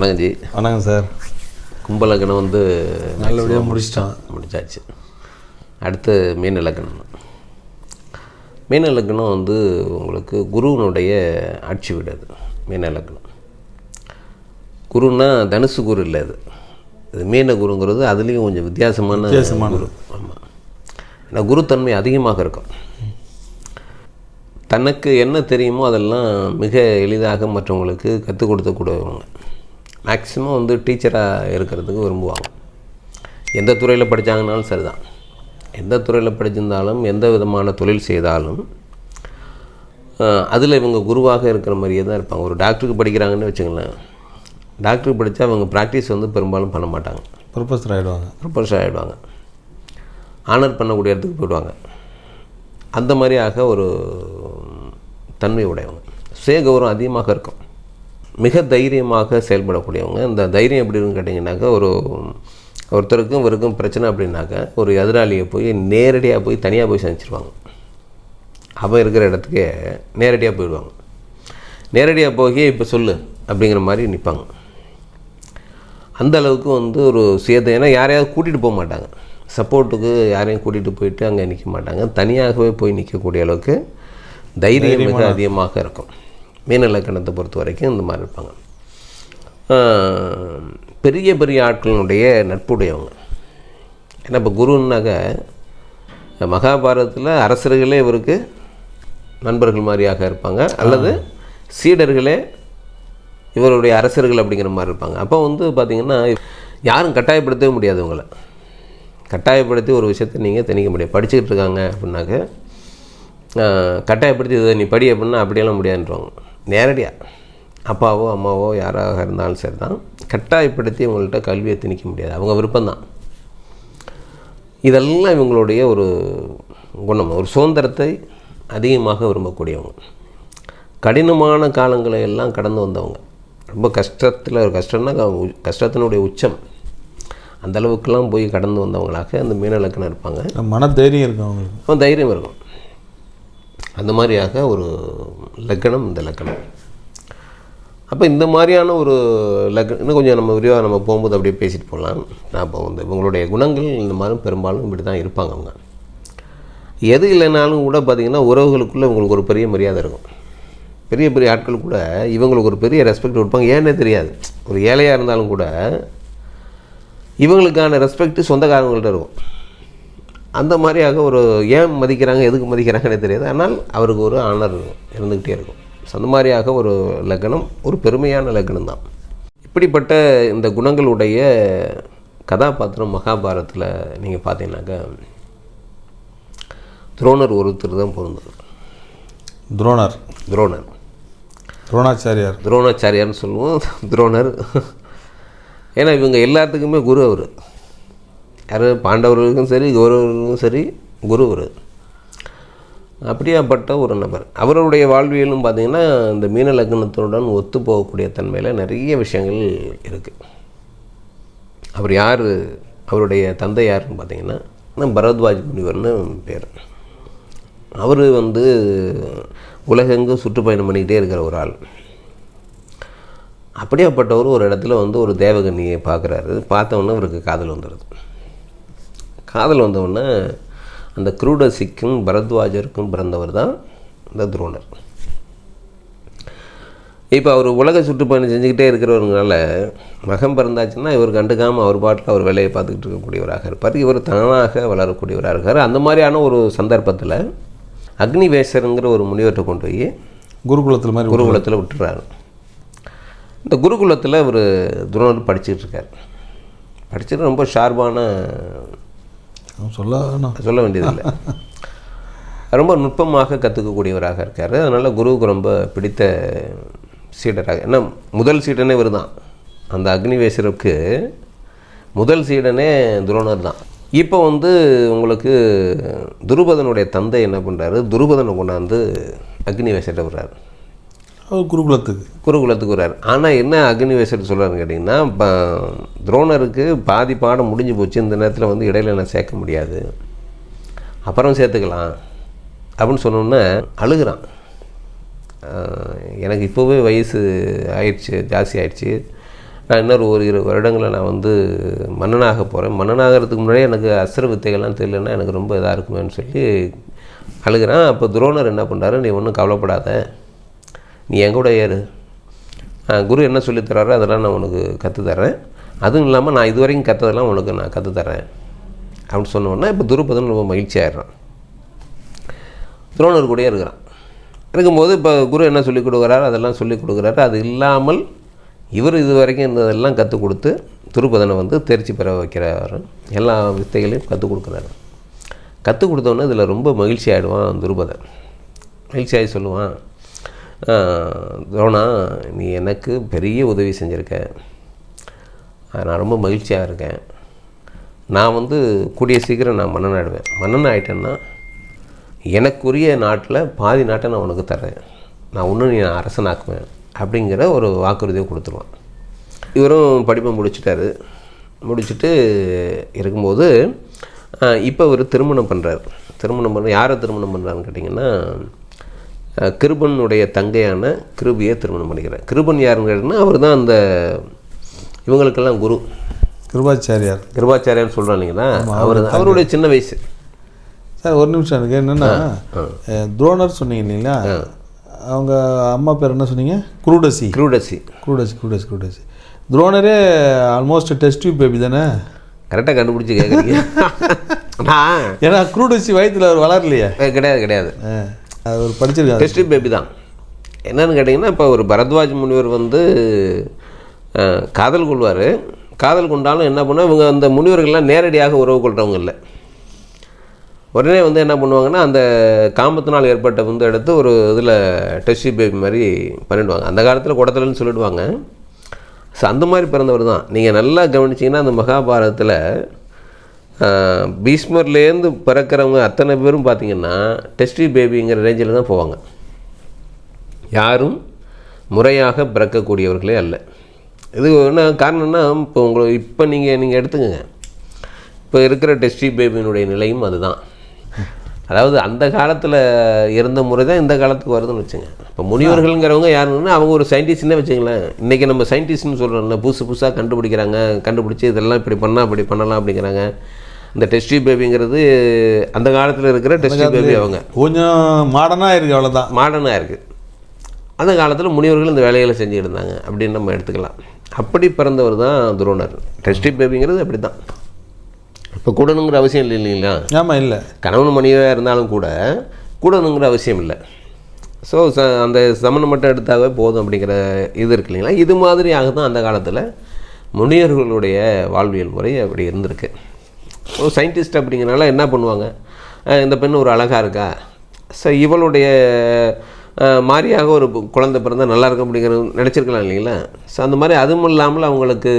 வணக்கம் ஜி. வணக்கம் சார். கும்பலக்கணம் வந்து நல்லபடியாக முடிச்சிட்டோம். முடிச்சாச்சு. அடுத்து மீன் இலக்கணம். மீன் இலக்கணம் வந்து உங்களுக்கு குருவினுடைய ஆட்சி வீடு அது. மீன இலக்கணம். குருன்னா தனுசு குரு இல்லை அது. இது மீன குருங்கிறது அதுலேயும் கொஞ்சம் வித்தியாசமான வித்தியாசமான. குரு. ஆமாம் ஏன்னா குருத்தன்மை அதிகமாக இருக்கும். தனக்கு என்ன தெரியுமோ அதெல்லாம் மிக எளிதாக மற்றவங்களுக்கு கற்றுக் கொடுக்கக்கூடியவங்க. மேக்ஸிமம் வந்து டீச்சராக இருக்கிறதுக்கு விரும்புவாங்க. எந்த துறையில் படித்தாங்கனாலும் சரிதான். எந்த துறையில் படிச்சிருந்தாலும் எந்த விதமான தொழில் செய்தாலும் அதில் இவங்க குருவாக இருக்கிற மாதிரியே தான் இருப்பாங்க. ஒரு டாக்டருக்கு படிக்கிறாங்கன்னு வச்சுங்களேன் டாக்டருக்கு படித்தா அவங்க ப்ராக்டிஸ் வந்து பெரும்பாலும் பண்ண மாட்டாங்க. ப்ரொஃபஸர் ஆகிடுவாங்க ப்ரொஃபஸர் ஆகிடுவாங்க ஆனர் பண்ணக்கூடிய இடத்துக்கு போயிடுவாங்க. அந்த மாதிரியாக ஒரு தன்மை உடையவங்க. சுயகௌரவம் அதிகமாக இருக்கும். மிக தைரியமாக செயல்படக்கூடியவங்க. இந்த தைரியம் எப்படின்னு கேட்டிங்கனாக்கா ஒரு ஒருத்தருக்கும் இவருக்கும் பிரச்சனை அப்படின்னாக்கா ஒரு எதிராளியை போய் நேரடியாக போய் தனியாக போய் சந்திச்சிருவாங்க. அவன் இருக்கிற இடத்துக்கே நேரடியாக போயிடுவாங்க. நேரடியாக போய் இப்போ சொல்லு அப்படிங்கிற மாதிரி நிற்பாங்க அந்த அளவுக்கு வந்து ஒரு சுயத்தை ஏன்னா யாரையாவது கூட்டிகிட்டு போக மாட்டாங்க. சப்போர்ட்டுக்கு யாரையும் கூட்டிகிட்டு போயிட்டு அங்கே நிற்க மாட்டாங்க. தனியாகவே போய் நிற்கக்கூடிய அளவுக்கு தைரியம் மிக அதிகமாக இருக்கும். மீன இலக்கணத்தை பொறுத்த வரைக்கும் இந்த மாதிரி இருப்பாங்க. பெரிய பெரிய ஆட்களினுடைய நட்புடையவங்க. ஏன்னா இப்போ குருன்னாக்க மகாபாரதத்தில் அரசர்களே இவருக்கு நண்பர்கள் மாதிரியாக இருப்பாங்க. அல்லது சீடர்களே இவருடைய அரசர்கள் அப்படிங்கிற மாதிரி இருப்பாங்க. அப்போ வந்து பார்த்திங்கன்னா யாரும் கட்டாயப்படுத்தவே முடியாது உங்களை கட்டாயப்படுத்தி ஒரு விஷயத்தை நீங்கள் திணிக்க முடியாது. படிச்சுக்கிட்டு இருக்காங்க அப்படின்னாக்க கட்டாயப்படுத்தி இதை நீ படி அப்படின்னா அப்படியெல்லாம் முடியாதுன்றவங்க. நேரடியாக அப்பாவோ அம்மாவோ யாராக இருந்தாலும் சரி தான் கட்டாயப்படுத்தி உங்கள்கிட்ட கல்வியை திணிக்க முடியாது. அவங்க விருப்பம்தான். இதெல்லாம் இவங்களுடைய ஒரு குணம். ஒரு சுதந்திரத்தை அதிகமாக விரும்பக்கூடியவங்க. கடினமான காலங்களை எல்லாம் கடந்து வந்தவங்க. ரொம்ப கஷ்டத்தில் ஒரு கஷ்டம்னா கஷ்டத்தினுடைய உச்சம். அந்த அளவுக்குலாம் போய் கடந்து வந்தவங்களாக அந்த மீன இலக்கணம் இருப்பாங்க. மன தைரியம் இருக்கும் அவங்களுக்கு. தைரியம் இருக்கும். அந்த மாதிரியாக ஒரு லக்கணம் இந்த லக்கணம் அப்போ இந்த மாதிரியான ஒரு லக்னம் இன்னும் கொஞ்சம் நம்ம விரிவாக நம்ம போகும்போது அப்படியே பேசிட்டு போகலாம். நான் இப்போ வந்து இவங்களுடைய குணங்கள் இந்த மாதிரி பெரும்பாலும் இப்படி தான் இருப்பாங்க அவங்க. எது இல்லைனாலும் கூட பார்த்திங்கன்னா உறவுகளுக்குள்ளே இவங்களுக்கு ஒரு பெரிய மரியாதை இருக்கும். பெரிய பெரிய ஆட்கள் கூட இவங்களுக்கு ஒரு பெரிய ரெஸ்பெக்ட் கொடுப்பாங்க. ஏன்னே தெரியாது. ஒரு ஏழையாக இருந்தாலும் கூட இவங்களுக்கான ரெஸ்பெக்ட் சொந்தக்காரங்கள்ட்ட இருக்கும். அந்த மாதிரியாக ஒரு ஏன் மதிக்கிறாங்க எதுக்கு மதிக்கிறாங்கன்னே தெரியாது. ஆனால் அவருக்கு ஒரு ஆனர் இருந்துக்கிட்டே இருக்கும். So, அந்த மாதிரியாக ஒரு லக்னம் ஒரு பெருமையான லக்னம் தான். இப்படிப்பட்ட இந்த குணங்களுடைய கதாபாத்திரம் மகாபாரதத்தில் நீங்கள் பார்த்தீங்கன்னாக்கா துரோணர் ஒருத்தர் தான் பொருந்தது. துரோணர். துரோணர். துரோணாச்சாரியார். துரோணாச்சாரியார்னு சொல்லுவோம். துரோணர். ஏன்னா இவங்க எல்லாத்துக்குமே குரு அவர். யார்? பாண்டவர்களுக்கும் சரி கௌரவர்களுக்கும் சரி குரு ஒரு. அப்படியாப்பட்ட ஒரு நபர். அவருடைய வாழ்வியலும் பார்த்திங்கன்னா இந்த மீன லக்னத்துடன் ஒத்து போகக்கூடிய தன்மையில் நிறைய விஷயங்கள் இருக்குது அவர் யார்? அவருடைய தந்தை யாருன்னு பார்த்தீங்கன்னா பரத்வாஜ் முனிவர்னு பேர். அவர் வந்து உலகெங்கும் சுற்றுப்பயணம் பண்ணிக்கிட்டே இருக்கிற ஒரு ஆள். அப்படியாப்பட்டவர் ஒரு இடத்துல வந்து ஒரு தேவகன்னியை பார்க்குறாரு பார்த்தவொன்னே அவருக்கு காதல் வந்துடுது காதல் வந்தவுடனே அந்த குரூடசிக்கும் பரத்வாஜருக்கும் பிறந்தவர் தான் இந்த துரோணர். இப்போ அவர் உலக சுற்றுப்பயணம் செஞ்சுக்கிட்டே இருக்கிறவங்கனால மகம் பிறந்தாச்சுன்னா இவர் கண்டுக்காமல் அவர் பாட்டில் அவர் வேலையை பார்த்துக்கிட்டு இருக்கக்கூடியவராக இருப்பார். இவர் தானாக வளரக்கூடியவராக இருக்கார். அந்த மாதிரியான ஒரு சந்தர்ப்பத்தில் அக்னிவேசருங்கிற ஒரு முனிவர்கிட்ட கொண்டு போய் குருகுலத்தில் மாதிரி குருகுலத்தில் விட்டுறாரு. இந்த குருகுலத்தில் அவர் துரோணர் படிச்சுட்டு இருக்கார். படிச்சுட்டு ரொம்ப ஷார்ப்பான அவன் சொல்ல சொல்ல வேண்டியதில்லை. ரொம்ப நுட்பமாக கற்றுக்கக்கூடியவராக இருக்கார். அதனால் குருவுக்கு ரொம்ப பிடித்த சீடராக ஏன்னா முதல் சீடனே இவர் தான். அந்த அக்னிவேசருக்கு முதல் சீடனே துரோணர் தான். இப்போ வந்து உங்களுக்கு துருபதனுடைய தந்தை என்ன பண்ணுறாரு துருபதனை கொண்டாந்து அக்னிவேசர்கிட்ட விடுறாரு. குருகுலத்துக்கு. குருகுலத்துக்கு வர்றாரு. ஆனால் என்ன அக்னிவேசர் சொல்கிறாருன்னு கேட்டிங்கன்னா இப்போ துரோணருக்கு பாதி பாடம் முடிஞ்சு போச்சு. இந்த நேரத்தில் வந்து இடையில நான் சேர்க்க முடியாது. அப்புறம் சேர்த்துக்கலாம். அப்படின்னு சொன்னோன்னே அழுகிறான். எனக்கு இப்போவே வயசு ஆயிடுச்சு ஜாஸ்தி ஆயிடுச்சு. நான் இன்னொரு ஒரு இரு வருடங்களை நான் வந்து மன்னனாக போகிறேன் மன்னனாகிறதுக்கு முன்னாடியே எனக்கு அஸ்திர வித்தைகள்லாம் தெரியலன்னா எனக்கு ரொம்ப இதாக இருக்குமேன்னு சொல்லி அழுகிறான். அப்போ துரோணர் என்ன பண்ணுறாரு நீ ஒன்றும் கவலைப்படாத. நீ என் கூட ஏறு. குரு என்ன சொல்லித்தராரோ அதெல்லாம் நான் உனக்கு கற்றுத் தர்றேன். அதுவும் இல்லாமல் நான் இது வரைக்கும் கற்றதெல்லாம் உனக்கு நான் கற்றுத்தரேன் அப்படின்னு சொன்னோன்னா இப்போ துருபதன் ரொம்ப மகிழ்ச்சி ஆயிடுறான். துரோணர் கூடயே இருக்கிறான். இருக்கும்போது இப்போ குரு என்ன சொல்லிக் கொடுக்குறாரு? அதெல்லாம் சொல்லிக் கொடுக்குறாரு. அது இல்லாமல் இவர் இது வரைக்கும் இருந்ததெல்லாம் கற்றுக் கொடுத்து துருபதனை வந்து தேர்ச்சி பெற வைக்கிறார். எல்லா வித்தைகளையும் கற்றுக் கொடுக்குறாரு. கற்றுக் கொடுத்தோன்னே இதில் ரொம்ப மகிழ்ச்சி ஆகிடுவான் துருபதன். மகிழ்ச்சியாகி சொல்லுவான் துரோணா நீ எனக்கு பெரிய உதவி செஞ்சுருக்க. நான் ரொம்ப மகிழ்ச்சியாக இருக்கேன். நான் வந்து கூடிய சீக்கிரம் நான் மன்னன் ஆயிடுவேன் மன்னன் ஆகிட்டேன்னா எனக்குரிய நாட்டில் பாதி நாட்டை நான் உனக்கு தர்றேன். நான் இன்னும் நீ அரசனாக்குவேன் அப்படிங்கிற ஒரு வாக்குறுதியை கொடுத்துருவான். இவரும் படிப்பை முடிச்சிட்டாரு. முடிச்சுட்டு இருக்கும்போது இப்போ இவர் திருமணம் பண்ணுறார் திருமணம் பண்ண யாரை திருமணம் பண்ணுறான்னு கேட்டிங்கன்னா கிருபனுடைய தங்கையான கிருபியை திருமணம் பண்ணிக்கிறார். கிருபன் யாருன்னு கேட்டிங்கன்னா அவர் தான் அந்த இவங்களுக்கெல்லாம் குரு. கிருபாச்சாரியார். கிருபாச்சாரியான்னு சொல்கிறோம் இல்லைங்களா? அவர் அவருடைய சின்ன வயசு. சார் ஒரு நிமிஷம் எனக்கு என்னென்னா துரோணர் சொன்னீங்க இல்லைங்களா? அவங்க அம்மா பேர் என்ன சொன்னீங்க? குருடசி. குருடசி. குருடசி குருடசி குருடசி. துரோணரே ஆல்மோஸ்ட் டெஸ்ட் டியூப் பேபி தானே? கரெக்டாக கண்டுபிடிச்சி கேட்குறீங்க ஏன்னா குருடசி வயித்துல அவர் வளரலையே. கிடையாது கிடையாது. அவர் அது ஒரு படிச்சிருக்காரு டெஸ்ட் பேபி தான். என்னன்னு கேட்டிங்கன்னா இப்போ ஒரு பரத்வாஜ் முனிவர் வந்து காதல் கொள்வார். காதல் கொண்டாலும் என்ன பண்ணால் இவங்க அந்த முனிவர்கள்லாம் நேரடியாக உறவு கொள்கிறவங்க இல்லை. உடனே வந்து என்ன பண்ணுவாங்கன்னா அந்த காமத்தினால் ஏற்பட்ட வந்து எடுத்து ஒரு இதில் டெஸ்டி பேபி மாதிரி பண்ணிடுவாங்க. அந்த காலத்தில் குடத்துலன்னு சொல்லிடுவாங்க. ஸோ அந்த மாதிரி பிறந்தவர் தான். நீங்கள் நல்லா கவனிச்சிங்கன்னா அந்த மகாபாரதத்தில் பீஸ்மர்லேருந்து பீஷ்மர்லேருந்து பிறக்கிறவங்க அத்தனை பேரும் பார்த்தீங்கன்னா டெஸ்டி பேபிங்கிற ரேஞ்சில் தான் போவாங்க. யாரும் முறையாக பிறக்கக்கூடியவர்களே அல்ல. இது என்ன காரணம்னா இப்போ உங்களை இப்போ நீங்கள் நீங்கள் எடுத்துக்கோங்க. இப்போ இருக்கிற டெஸ்டி பேபியினுடைய நிலையும் அதுதான். அதாவது அந்த காலத்தில் இருந்த முறை தான் இந்த காலத்துக்கு வருதுன்னு வச்சுங்க. இப்போ முனிவர்கள்ங்கிறவங்க யாருன்னா அவங்க ஒரு சயின்டிஸ்ட்னே வச்சுங்களேன். இன்றைக்கி நம்ம சயின்டிஸ்ட்னு சொல்கிறோம்ல புதுசு புதுசாக கண்டுபிடிக்கிறாங்க கண்டுபிடிச்சி இதெல்லாம் இப்படி பண்ணால் அப்படி பண்ணலாம் அப்படிங்கிறாங்க. இந்த டெஸ்டி பேபிங்கிறது அந்த காலத்தில் இருக்கிற டெஸ்டி பேபி அவங்க. கொஞ்சம் மாடர்னாக இருக்கு அவ்வளோதான் மாடர்னாக இருக்குது அந்த காலத்தில் முனிவர்கள் இந்த வேலைகளை செஞ்சுட்டு இருந்தாங்க அப்படின்னு நம்ம எடுத்துக்கலாம். அப்படி பிறந்தவர் தான் துரோணர். டெஸ்டி பேபிங்கிறது அப்படி தான் இப்போ கூடணுங்கிற அவசியம் இல்லை இல்லைங்களா? ஆமாம் இல்லை. கணவன் மனைவியாக இருந்தாலும் கூட கூடணுங்கிற அவசியம் இல்லை. ஸோ ச அந்த சமணம் மட்டும் எடுத்தாவே போதும் அப்படிங்கிற இது இருக்கு இல்லைங்களா? இது மாதிரியாக தான் அந்த காலத்தில் முனிவர்களுடைய வாழ்வியல் முறை அப்படி இருந்திருக்கு. ஸோ சயின்டிஸ்ட் அப்படிங்கிறனால என்ன பண்ணுவாங்க? இந்த பெண் ஒரு அழகாக இருக்கா? ஸோ இவளுடைய மாதிரியாக ஒரு குழந்தை பிறந்தா நல்லா இருக்கும் அப்படிங்கிறது நினச்சிருக்கலாம் இல்லைங்களா? ஸோ அந்த மாதிரி அதுவும் இல்லாமல் அவங்களுக்கு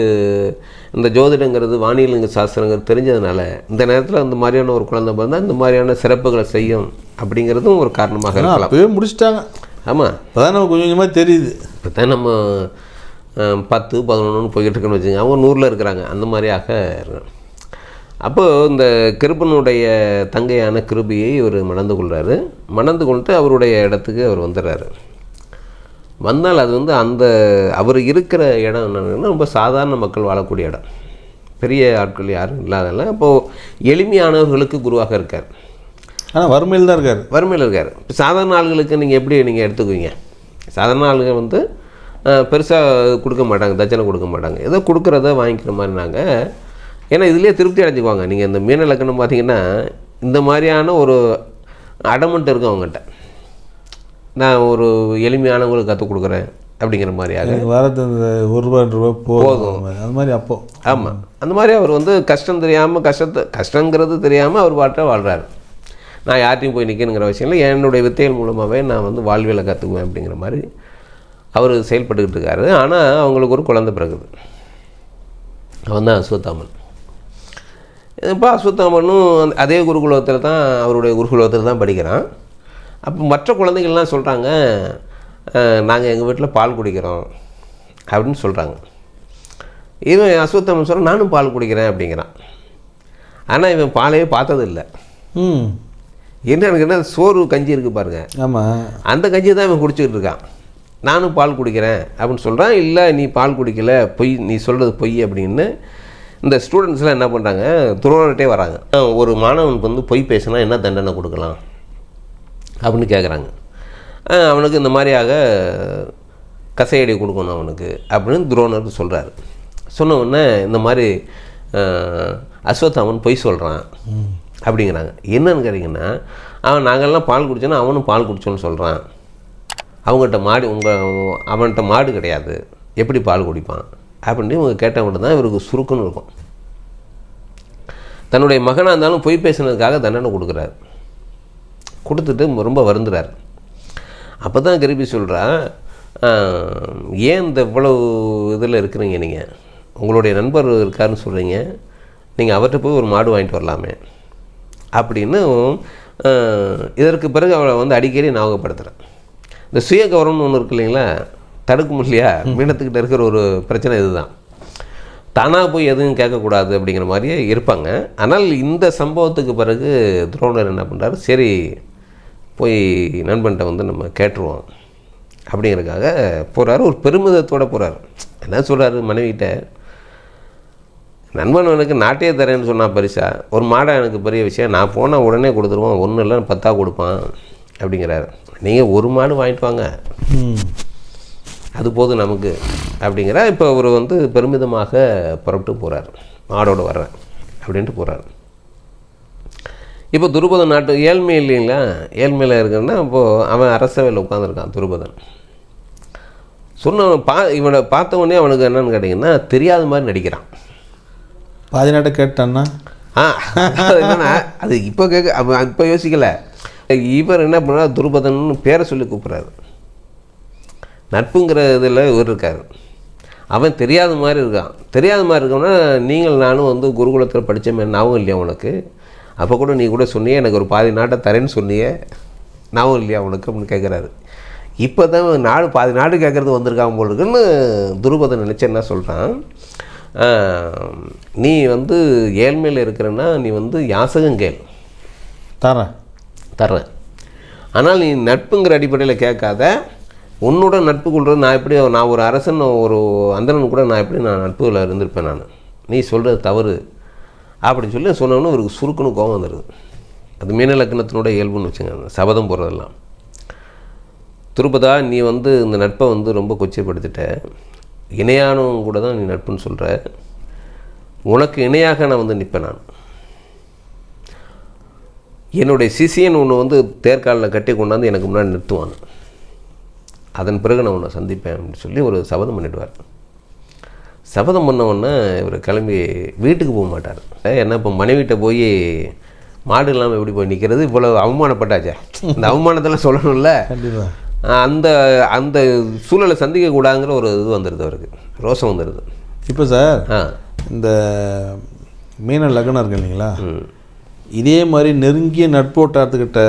இந்த ஜோதிடங்கிறது வானியலுங்க சாஸ்திரங்கிறது தெரிஞ்சதுனால இந்த நேரத்தில் அந்த மாதிரியான ஒரு குழந்தை பிறந்தால் இந்த மாதிரியான சிறப்புகளை செய்யும் அப்படிங்கிறதும் ஒரு காரணமாக இருக்கலாம். அப்போவே முடிச்சிட்டாங்க. ஆமாம் இப்போ தான் நமக்கு கொஞ்சம் கொஞ்சமாக தெரியுது. இப்போ தான் நம்ம பத்து பதினொன்று போய்கிட்டு இருக்கோன்னு வச்சுங்க அவங்க நூறில் இருக்கிறாங்க. அந்த மாதிரியாக இருக்காங்க அப்போது இந்த கிருபனுடைய தங்கையான கிருபியை இவர் மணந்து கொள்கிறாரு மணந்து கொண்டு அவருடைய இடத்துக்கு அவர் வந்துடுறாரு வந்தால் அது வந்து அந்த அவர் இருக்கிற இடம் என்னன்னா ரொம்ப சாதாரண மக்கள் வாழக்கூடிய இடம். பெரிய ஆட்கள் யாரும் இல்லாதனால அப்போது எளிமையானவர்களுக்கு குருவாக இருக்கார். ஆனால் வறுமையில் தான் இருக்கார். வறுமையில் இருக்கார். இப்போ சாதாரண ஆளுகளுக்கு நீங்கள் எப்படி நீங்கள் எடுத்துக்குவீங்க? சாதாரண ஆளுங்க வந்து பெருசாக கொடுக்க மாட்டாங்க தட்சணை கொடுக்க மாட்டாங்க. ஏதோ கொடுக்குறத வாங்கிக்கிற மாதிரி நாங்கள் ஏன்னா இதுலேயே திருப்தி அடைஞ்சுக்குவாங்க. நீங்கள் இந்த மீன லக்கணம் பார்த்தீங்கன்னா இந்த மாதிரியான ஒரு அடமெண்ட் இருக்கும் அவங்ககிட்ட. நான் ஒரு எளிமையானவங்களுக்கு கற்றுக் கொடுக்குறேன் அப்படிங்கிற மாதிரியாக. எனக்கு வரது இந்த ஒரு ரூபா ரெண்டு ரூபா போதும். அது மாதிரி அப்போ. ஆமாம் அந்த மாதிரி அவர் வந்து கஷ்டம் தெரியாமல் கஷ்டத்தை கஷ்டங்கிறது தெரியாமல் அவர் பாட்டை வாழ்கிறாரு நான் யார்ட்டையும் போய் நிற்கணுங்கிற அவசியம் இல்லை. என்னுடைய வித்தைகள் மூலமாகவே நான் வந்து வாழ்வியலை கற்றுக்குவேன் அப்படிங்கிற மாதிரி அவர் செயல்பட்டுக்கிட்டு இருக்காரு. ஆனால் அவங்களுக்கு ஒரு குழந்தை பிறகுது அவன் தான் அஸ்வத்தாமன். இப்போ அஸ்வத்தாமனும் அதே குருகுலத்தில் தான் அவருடைய குருகுலத்தில் தான் படிக்கிறான். அப்போ மற்ற குழந்தைகள்லாம் சொல்கிறாங்க நாங்கள் எங்கள் வீட்டில் பால் குடிக்கிறோம் அப்படின்னு சொல்கிறாங்க இவன் அஸ்வத்தாமன் சொல்கிறான் நானும் பால் குடிக்கிறேன் அப்படிங்கிறான். ஆனால் இவன் பாலையே பார்த்ததில்லை. ம். என்ன எனக்கு என்ன சோறு கஞ்சி இருக்குது பாருங்க. ஆமாம் அந்த கஞ்சி தான் இவன் குடிச்சிக்கிட்டு இருக்கான். நானும் பால் குடிக்கிறேன் அப்படின்னு சொல்கிறான் இல்லை நீ பால் குடிக்கல பொய் நீ சொல்கிறது பொய் அப்படின்னு இந்த ஸ்டூடெண்ட்ஸ்லாம் என்ன பண்ணுறாங்க துறவர்கிட்டே வராங்க. ஒரு மாணவனுக்கு வந்து பொய் பேசினா என்ன தண்டனை கொடுக்கலாம்? அப்படின்னு கேட்குறாங்க அவனுக்கு இந்த மாதிரியாக கசையடி கொடுக்கணும் அவனுக்கு அப்படின்னு துரோணருக்கு சொல்கிறாரு சொன்ன உடனே இந்த மாதிரி அஸ்வத்தாமன் பொய் சொல்கிறான் அப்படிங்கிறாங்க. என்னன்னு கேட்டிங்கன்னா அவன் நாங்கள்லாம் பால் குடிச்சோன்னா அவனும் பால் குடிச்சோன்னு சொல்கிறான் அவங்ககிட்ட மாடு உங்கள் அவன்கிட்ட மாடு கிடையாது. எப்படி பால் குடிப்பான்? அப்படின்னு இவங்க கேட்டால் மட்டும்தான் இவருக்கு சுருக்குன்னு இருக்கும். தன்னுடைய மகனாக இருந்தாலும் பொய் பேசுனதுக்காக தண்டனை கொடுக்குறாரு. கொடுத்துட்டு ரொம்ப வருந்துறார். அப்போ தான் கிருபி சொல்கிறா ஏன் இந்த இவ்வளவு இதில் இருக்கிறீங்க நீங்கள் உங்களுடைய நண்பர் இருக்காருன்னு சொல்கிறீங்க நீங்கள் அவர்கிட்ட போய் ஒரு மாடு வாங்கிட்டு வரலாமே. அப்படின்னு இதற்கு பிறகு அவளை வந்து அடிக்கடி ஞாபகப்படுத்துகிறேன் இந்த சுய கௌரவம்னு ஒன்று இருக்கு இல்லைங்களா? தடுக்க முடியலையா மீனத்துக்கிட்ட இருக்கிற ஒரு பிரச்சனை இதுதான். தானாக போய் எதுவும் கேட்கக்கூடாது அப்படிங்கிற மாதிரியே இருப்பாங்க. ஆனால் இந்த சம்பவத்துக்கு பிறகு துரோணர் என்ன பண்ணுறாரு சரி போய் நண்பன்கிட்ட வந்து நம்ம கேட்டுருவோம் அப்படிங்கிறதுக்காக போகிறாரு ஒரு பெருமிதத்தோடு போகிறாரு என்ன சொல்கிறாரு மனைவிகிட்ட? நண்பன் எனக்கு நாட்டையே தரேன்னு சொன்னான் பரிசா? ஒரு மாடை எனக்கு பெரிய விஷயம். நான் போனால் உடனே கொடுத்துருவான். ஒன்றும் இல்லை பத்தா கொடுப்பான் அப்படிங்கிறாரு. நீங்கள் ஒரு மாடு வாங்கிட்டு வாங்க. அது போதும் நமக்கு அப்படிங்கிற இப்போ அவர் வந்து பெருமிதமாக புறப்பட்டு போகிறார் மாடோடு வர்றேன் அப்படின்ட்டு போகிறார் இப்போ துருபதன் நாட்டு ஏழ்மை இல்லைங்களா? ஏழ்மையில் இருக்குன்னா இப்போது அவன் அரசவையில் உட்காந்துருக்கான் துருபதன். சொன்ன பா இவனை பார்த்த உடனே அவனுக்கு என்னன்னு கேட்டிங்கன்னா தெரியாத மாதிரி நடிக்கிறான். பாதி நாட்டை கேட்டான்னா? ஆ என்னன்னா அது இப்போ கேட்க இப்போ யோசிக்கல. இவர் என்ன பண்ணார் துருபதன் பேரை சொல்லி கூப்பிட்றாரு. நட்புங்கிற இதில் இவர் இருக்கார். அவன் தெரியாத மாதிரி இருக்கான். தெரியாத மாதிரி இருக்கோன்னா நீங்கள் நானும் வந்து குருகுலத்தில் படித்தமே ஞாபகம் இல்லையா உனக்கு? அப்போ கூட நீ கூட சொன்னியே எனக்கு ஒரு பாதி நாட்டை தரேன்னு சொன்னியே ஞாபகம் இல்லையா உனக்கு? அப்படின்னு கேட்குறாரு இப்போ தான் நாடு பாதி நாடு கேட்குறது வந்திருக்கான் போல இருக்குன்னு துருபதன் நினச்சி என்ன சொல்கிறான் நீ வந்து ஏழ்மையில் இருக்கிறன்னா நீ வந்து யாசகம் கேள். தரேன் தர்றேன். ஆனால் நீ நட்புங்கிற அடிப்படையில் கேட்காத. உன்னோட நட்பு கொள்வது நான் எப்படி நான் ஒரு அரசன் ஒரு அந்தணன் கூட நான் எப்படி நான் நட்புகளில் இருந்திருப்பேன் நான்? நீ சொல்கிறது தவறு. அப்படின்னு சொல்லி சொன்னோன்னு இவருக்கு சுருக்குன்னு கோபம் வந்துடுது அது மீன லக்னத்தினோட இயல்புன்னு வச்சுங்க சபதம் போடுறதெல்லாம். திருப்பதா நீ வந்து இந்த நட்பை வந்து ரொம்ப கொச்சைப்படுத்திட்ட. இணையானவங்க கூட தான் நீ நட்புன்னு சொல்கிற உனக்கு இணையாக நான் வந்து நிற்பேன் நான். என்னுடைய சிசியன் ஒன்று வந்து தேர்காலில் கட்டி கொண்டாந்து எனக்கு முன்னாடி நிறுத்துவான். அதன் பிறகு நான் உன்னை சந்திப்பேன் அப்படின்னு சொல்லி ஒரு சபதம் பண்ணிடுவார். சபதம் பண்ண உடனே இவர் கிளம்பி வீட்டுக்கு போக மாட்டார். என்ன இப்போ மனைவிட்ட போய் மாடு இல்லாமல் எப்படி போய் நிற்கிறது இவ்வளோ அவமானப்பட்டாச்சே. இந்த அவமானத்தெல்லாம் சொல்லணும்ல. அந்த அந்த சூழலை சந்திக்கக்கூடாதுங்கிற ஒரு இது வந்துடுது அவருக்கு. ரோசம் வந்துடுது இப்போ சார் ஆ. இந்த மீன லக்னம் இருக்கு இல்லைங்களா? இதே மாதிரி நெருங்கிய நட்போட்டாரத்துக்கிட்ட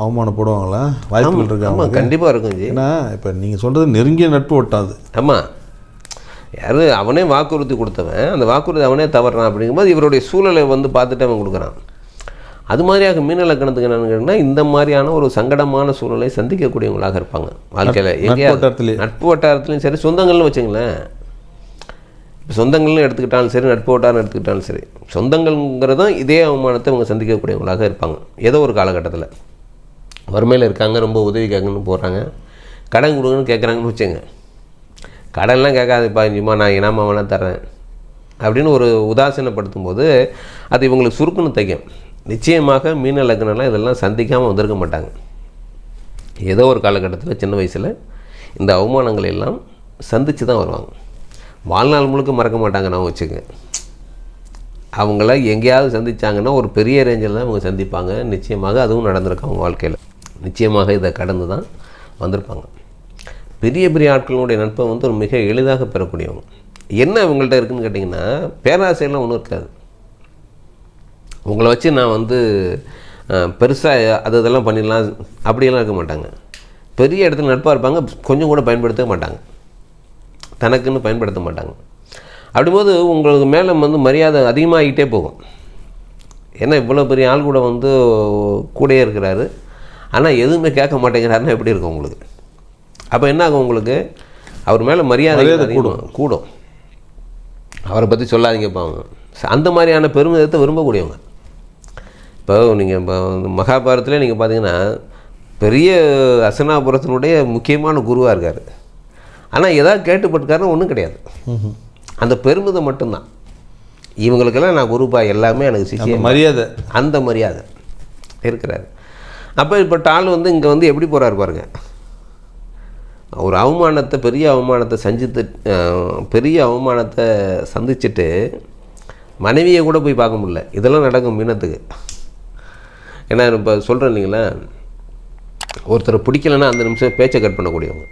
அவமானப்படுவாங்களா வாய்ப்புகள் இருக்கு ஆமாம் கண்டிப்பாக இருக்கும் ஜி. ஏன்னா இப்போ நீங்கள் சொல்கிறது நெருங்கிய நட்பு ஓட்டாது ஆமாம் யாரு அவனே வாக்குறுதி கொடுத்தவன். அந்த வாக்குறுதி அவனே தவறான் அப்படிங்கும்போது இவருடைய சூழலை வந்து பார்த்துட்டு அவன் கொடுக்குறான். அது மாதிரியாக மீன லக்கணத்துக்கு என்னன்னு இந்த மாதிரியான ஒரு சங்கடமான சூழலை சந்திக்கக்கூடியவங்களாக இருப்பாங்க. வாழ்க்கையில் எங்கேயாவது. நட்பு வட்டாரத்துலையும் சரி சொந்தங்கள்னு வச்சுங்களேன். இப்போ சொந்தங்கள்னு எடுத்துக்கிட்டாலும் சரி நட்பு வட்டாரம் எடுத்துக்கிட்டாலும் சரி சொந்தங்கள்ங்கிறதும் இதே அவமானத்தை அவங்க சந்திக்கக்கூடியவங்களாக இருப்பாங்க. ஏதோ ஒரு காலகட்டத்தில். வறுமையில் இருக்காங்க ரொம்ப உதவி கேட்கணும்னு போகிறாங்க கடன் கொடுங்கன்னு கேட்குறாங்கன்னு வச்சுங்க கடன்லாம் கேட்காதுப்பா சும்மா நான் இனமாக வேணால் தரேன் அப்படின்னு ஒரு உதாசீனப்படுத்தும் போது அது இவங்களுக்கு சுருக்குன்னு தைக்கும். நிச்சயமாக மீன லக்னம்லாம் இதெல்லாம் சந்திக்காமல் வந்திருக்க மாட்டாங்க. ஏதோ ஒரு காலகட்டத்தில் சின்ன வயசில் இந்த அவமானங்களை எல்லாம் சந்தித்து தான் வருவாங்க. வாழ்நாள் முழுக்க மறக்க மாட்டாங்க நான் வச்சுக்கங்க. அவங்கள எங்கேயாவது சந்திச்சாங்கன்னா ஒரு பெரிய ரேஞ்சில் தான் அவங்க சந்திப்பாங்க. நிச்சயமாக அதுவும் நடந்திருக்கு அவங்க வாழ்க்கையில். நிச்சயமாக இதை கடந்து தான் வந்திருப்பாங்க. பெரிய பெரிய ஆட்களுடைய நட்பை வந்து ஒரு மிக எளிதாக பெறக்கூடியவங்க. என்ன இவங்கள்ட்ட இருக்குன்னு கேட்டிங்கன்னா பேராசையெல்லாம் ஒன்றும் இருக்காது. உங்களை வச்சு நான் வந்து பெருசாக அது இதெல்லாம் பண்ணிடலாம் அப்படியெல்லாம் இருக்க மாட்டாங்க. பெரிய இடத்துல நட்பாக இருப்பாங்க கொஞ்சம் கூட பயன்படுத்த மாட்டாங்க. தனக்குன்னு பயன்படுத்த மாட்டாங்க. அப்படிம்போது உங்களுக்கு மேலே வந்து மரியாதை அதிகமாகிட்டே போகும். ஏன்னா இவ்வளோ பெரிய ஆள் கூட வந்து கூடயே இருக்கிறாரு. ஆனால் எதுவுமே கேட்க மாட்டேங்கிறாருன்னா எப்படி இருக்கும் உங்களுக்கு? அப்போ என்ன ஆகும் உங்களுக்கு? அவர் மேலே மரியாதை அதிகமா- கூடும். அவரை பற்றி சொல்லாதீங்கப்பா அவங்க அந்த மாதிரியான பெருமிதத்தை விரும்பக்கூடியவங்க. இப்போ நீங்கள் இப்போ மகாபாரதத்தில் நீங்கள் பார்த்தீங்கன்னா பெரிய அசனாபுரத்தினுடைய முக்கியமான குருவாக இருக்கார். ஆனால் ஏதாவது கேட்டுப்பட்டுக்காருன்னு ஒன்றும் கிடையாது. அந்த பெருமிதம் மட்டும்தான். இவங்களுக்கெல்லாம் நான் குருப்பா எல்லாமே எனக்கு சிஷியம் மரியாதை. அந்த மரியாதை. இருக்கிறாரு. அப்போ இப்போ டால் வந்து இங்கே வந்து எப்படி போகிறாரு பாருங்க. ஒரு அவமானத்தை பெரிய அவமானத்தை சந்தித்து பெரிய அவமானத்தை சந்திச்சுட்டு மனைவியை கூட போய் பார்க்க முடியல. இதெல்லாம் நடக்கும் மீனத்துக்கு. ஏன்னா இப்போ சொல்கிறேன் இல்லைங்களா? ஒருத்தரை பிடிக்கலன்னா அந்த நிமிஷம் பேச்சை கட் பண்ணக்கூடியவங்க.